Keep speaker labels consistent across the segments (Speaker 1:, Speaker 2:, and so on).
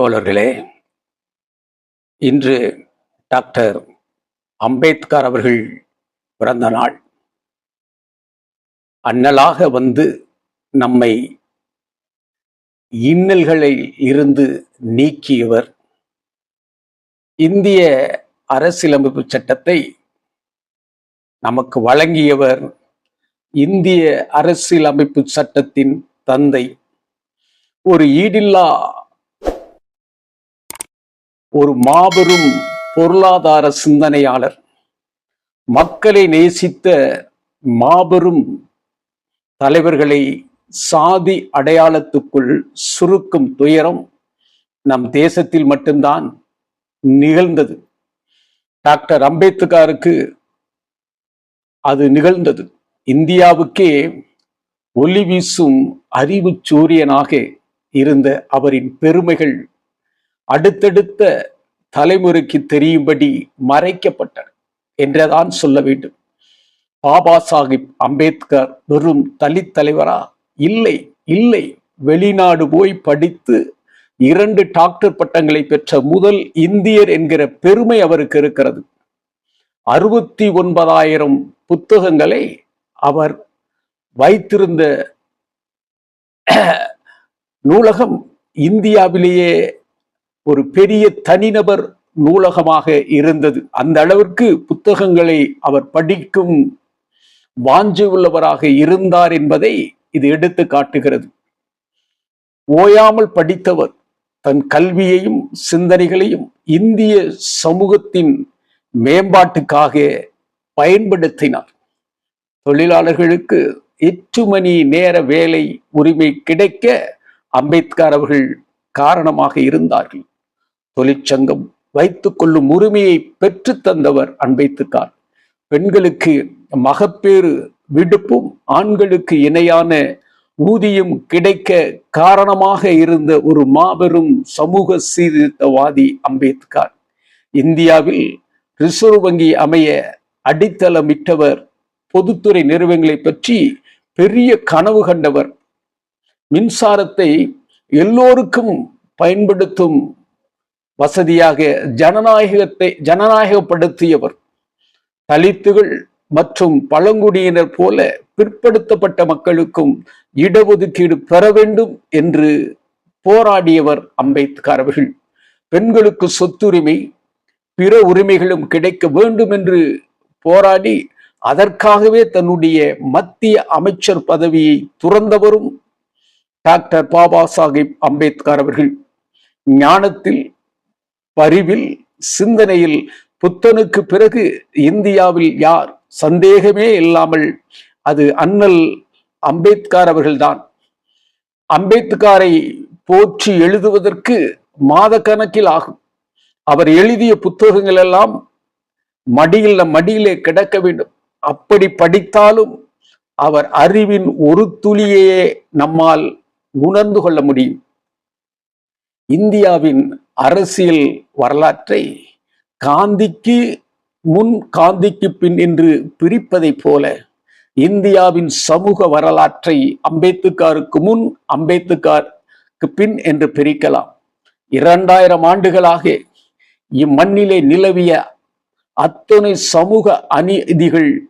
Speaker 1: தோழர்களே இன்று டாக்டர் அம்பேத்கர் அவர்கள் பிறந்த நாள். அண்ணலாக வந்து நம்மை இன்னல்களில் இருந்து நீக்கியவர். இந்திய அரசியலமைப்பு சட்டத்தை நமக்கு வழங்கியவர் இந்திய அரசியலமைப்பு சட்டத்தின் தந்தை. ஒரு ஈடில்லா ஒரு மாபெரும் பொருளாதார சிந்தனையாளர். மக்களை நேசித்த மாபெரும் தலைவர்களை சாதி அடையாளத்துக்குள் சுருக்கும் துயரம் நம் தேசத்தில் மட்டும்தான் நிகழ்ந்தது. டாக்டர் அம்பேத்கருக்கு அது நிகழ்ந்தது. இந்தியாவுக்கே ஒளி வீசும் அறிவு சூரியனாக இருந்த அவரின் பெருமைகள் அடுத்தடுத்த தலைமுறைக்கு தெரியும்படி மறைக்கப்பட்டன என்றுதான் சொல்ல வேண்டும். பாபா சாஹிப் அம்பேத்கர் வெறும் தலித் தலைவரா? இல்லை இல்லை. வெளிநாடு போய் படித்து இரண்டு டாக்டர் பட்டங்களை பெற்ற முதல் இந்தியர் என்கிற பெருமை அவருக்கு இருக்கிறது. அறுபத்தி ஒன்பதாயிரம் புத்தகங்களை அவர் வைத்திருந்த நூலகம் இந்தியாவிலேயே ஒரு பெரிய தனிநபர் நூலகமாக இருந்தது. அந்த அளவிற்கு புத்தகங்களை அவர் படிக்கும் வாஞ்சு உள்ளவராக இருந்தார் என்பதை இது எடுத்து காட்டுகிறது. ஓயாமல் படித்தவர் தன் கல்வியையும் சிந்தனைகளையும் இந்திய சமூகத்தின் மேம்பாட்டுக்காக பயன்படுத்தினார். தொழிலாளர்களுக்கு எட்டு மணி நேர வேலை உரிமை கிடைக்க அம்பேத்கர் அவர்கள் காரணமாக இருந்தார்கள். தொழிற்சங்கம் வைத்துக் கொள்ளும் உரிமையை பெற்று தந்தவர் அன்பைத்துக்கார். பெண்களுக்கு மகப்பேறு விடுப்பும் ஆண்களுக்கு இணையான ஊதியம் கிடைக்க காரணமாக இருந்த ஒரு மாபெரும் சமூக சீர்திருத்தவாதி அம்பேத்கர். இந்தியாவில் ரிசர்வ் வங்கி அமைய அடித்தளமிட்டவர் பொதுத்துறை நிறுவனங்களை பற்றி பெரிய கனவு கண்டவர். மின்சாரத்தை எல்லோருக்கும் பயன்படுத்தும் வசதியாக ஜனநாயகத்தை ஜனநாயகப்படுத்தியவர். தலித்துகள் மற்றும் பழங்குடியினர் போல பிற்படுத்தப்பட்ட மக்களுக்கும் இடஒதுக்கீடு பெற வேண்டும் என்று போராடியவர் அம்பேத்கர் அவர்கள். பெண்களுக்கு சொத்துரிமை பிற உரிமைகளும் கிடைக்க வேண்டும் என்று போராடி அதற்காகவே தன்னுடைய மத்திய அமைச்சர் பதவியை துறந்தவரும் டாக்டர் பாபா சாஹிப் அம்பேத்கர் அவர்கள். ஞானத்தில் பரிவில் சிந்தனையில் புத்தனுக்கு பிறகு இந்தியாவில் யார்? சந்தேகமே இல்லாமல் அது அண்ணல் அம்பேத்கர் அவர்கள்தான். அம்பேத்கரை போற்றி எழுதுவதற்கு மாத கணக்கில் ஆகும். அவர் எழுதிய புத்தகங்கள் எல்லாம் மடியில் மடியிலே கிடக்க வேண்டும். அப்படி படித்தாலும் அவர் அறிவின் ஒரு துளியையே நம்மால் உணர்ந்து கொள்ள முடியும். இந்தியாவின் அரசியல் வரலாற்றை காந்திக்கு முன் காந்திக்கு பின் என்று பிரிப்பதைப் போல இந்தியாவின் சமூக வரலாற்றை அம்பேத்கருக்கு முன் அம்பேத்கருக்கு பின் என்று பிரிக்கலாம். இரண்டாயிரம் ஆண்டுகளாக இம்மண்ணிலே நிலவிய அத்தனை சமூக அநீதிகள்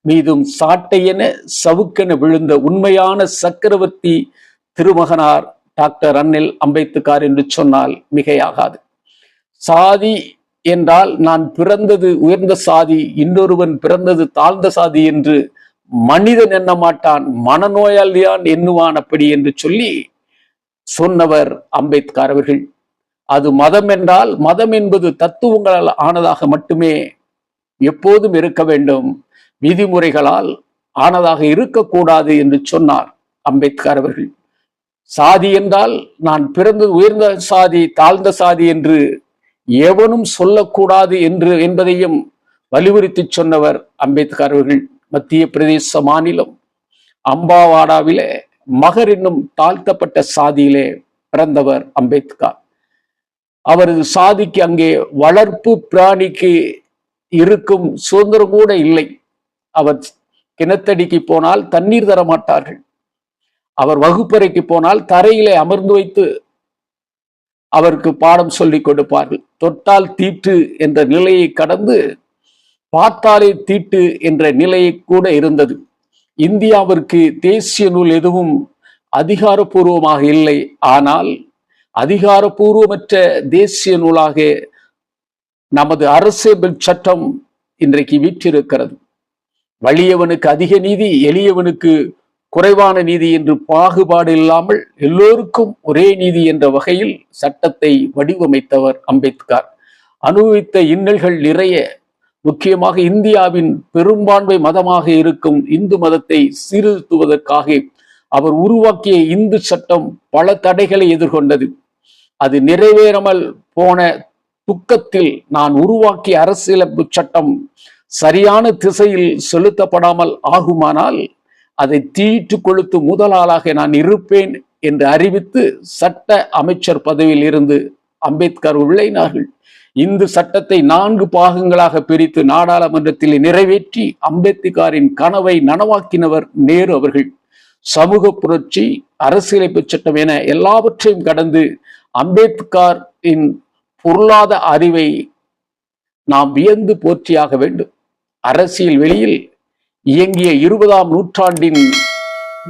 Speaker 1: மீதும் சாட்டையென சவுக்கென விழுந்த உண்மையான சக்கரவர்த்தி திருமகனார் டாக்டர் அன்னில் அம்பேத்கார் என்று சொன்னால் மிகையாகாது. சாதி என்றால் நான் பிறந்தது உயர்ந்த சாதி இன்னொருவன் பிறந்தது தாழ்ந்த சாதி என்று மனிதன் எண்ண மாட்டான் மனநோயாளியான் எண்ணுவான் அப்படி என்று சொல்லி சொன்னவர் அம்பேத்கர் அவர்கள். அது மதம் என்றால் மதம் என்பது தத்துவங்களால் ஆனதாக மட்டுமே எப்போதும் இருக்க வேண்டும். விதிமுறைகளால் ஆனதாக இருக்கக்கூடாது என்று சொன்னார் அம்பேத்கர் அவர்கள். சாதி என்றால் நான் பிறந்தது உயர்ந்த சாதி தாழ்ந்த சாதி என்று எவனும் சொல்லக்கூடாது என்று என்பதையும் வலியுறுத்தி சொன்னவர் அம்பேத்கர் அவர்கள். மத்திய பிரதேச மாநிலம் அம்பாவாடாவிலே மகர் என்னும் தாழ்த்தப்பட்ட சாதியிலே பிறந்தவர் அம்பேத்கர். அவரது சாதிக்கு அங்கே வளர்ப்பு பிராணிக்கு இருக்கும் சுதந்திரம் கூட இல்லை. அவர் கிணத்தடிக்கு போனால் தண்ணீர் தர மாட்டார்கள் அவர் வகுப்பறைக்கு போனால் தரையிலே அமர்ந்து வைத்து அவருக்கு பாடம் சொல்லிக் கொடுப்பார்கள். தொட்டால் தீட்டு என்ற நிலையை கடந்து பார்த்தாலே தீட்டு என்ற நிலையை கூட இருந்தது. இந்தியாவிற்கு தேசிய நூல் எதுவும் அதிகாரப்பூர்வமாக இல்லை. ஆனால் அதிகாரப்பூர்வமற்ற தேசிய நூலாக நமது அரசியல் சட்டம் இன்றைக்கு வீற்றிருக்கிறது. வலியவனுக்கு அதிக நீதி எளியவனுக்கு குறைவான நீதி என்று பாகுபாடு இல்லாமல் எல்லோருக்கும் ஒரே நீதி என்ற வகையில் சட்டத்தை வடிவமைத்தவர் அம்பேத்கர். அனுபவித்த இன்னல்கள் நிறைய. முக்கியமாக இந்தியாவின் பெரும்பான்மை மதமாக இருக்கும் இந்து மதத்தை சீர்திருத்துவதற்காக அவர் உருவாக்கிய இந்து சட்டம் பல தடைகளை எதிர்கொண்டது. அது நிறைவேறாமல் போன துக்கத்தில் நான் உருவாக்கிய அரசியலமைப்பு சட்டம் சரியான திசையில் செலுத்தப்படாமல் ஆகுமானால் அதை தீட்டு கொளுத்து முதலாளாக நான் இருப்பேன் என்று அறிவித்து சட்ட அமைச்சர் பதவியில் இருந்து அம்பேத்கர் உள்ளைனார்கள். இந்து சட்டத்தை நான்கு பாகங்களாக பிரித்து நாடாளுமன்றத்தில் நிறைவேற்றி அம்பேத்கரின் கனவை நனவாக்கினவர் நேரு அவர்கள். சமூக புரட்சி அரசியலமைப்பு சட்டம் என எல்லாவற்றையும் கடந்து அம்பேத்கரின் பொருளாதார அறிவை நாம் வியந்து போற்றியாக வேண்டும். அரசியல் வெளியில் இயங்கிய இருபதாம் நூற்றாண்டின்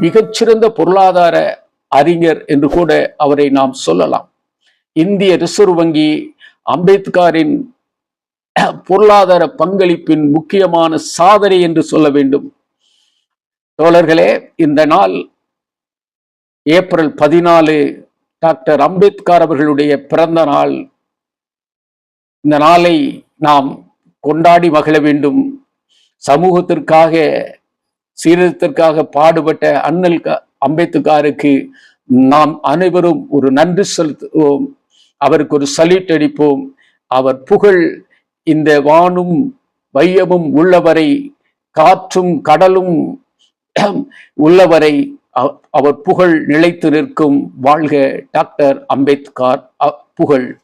Speaker 1: மிகச்சிறந்த பொருளாதார அறிஞர் என்று கூட அவரை நாம் சொல்லலாம். இந்திய ரிசர்வ் வங்கி அம்பேத்கரின் பொருளாதார பங்களிப்பின் முக்கியமான சாதனை என்று சொல்ல வேண்டும். தோழர்களே இந்த நாள் ஏப்ரல் பதினாலு டாக்டர் அம்பேத்கர் அவர்களுடைய பிறந்த நாள். இந்த நாளை நாம் கொண்டாடி மகிழ வேண்டும். சமூகத்திற்காக சீரத்திற்காக பாடுபட்ட அண்ணல் அம்பேத்காருக்கு நாம் அனைவரும் ஒரு நன்றி செலுத்துவோம். அவருக்கு ஒரு சல்யூட் அடிப்போம். அவர் புகழ் இந்த வானும் வையமும் உள்ளவரை காற்றும் கடலும் உள்ளவரை அவ- அவர் புகழ் நிலைத்து நிற்கும். வாழ்க டாக்டர் அம்பேத்கர் அ- புகழ்.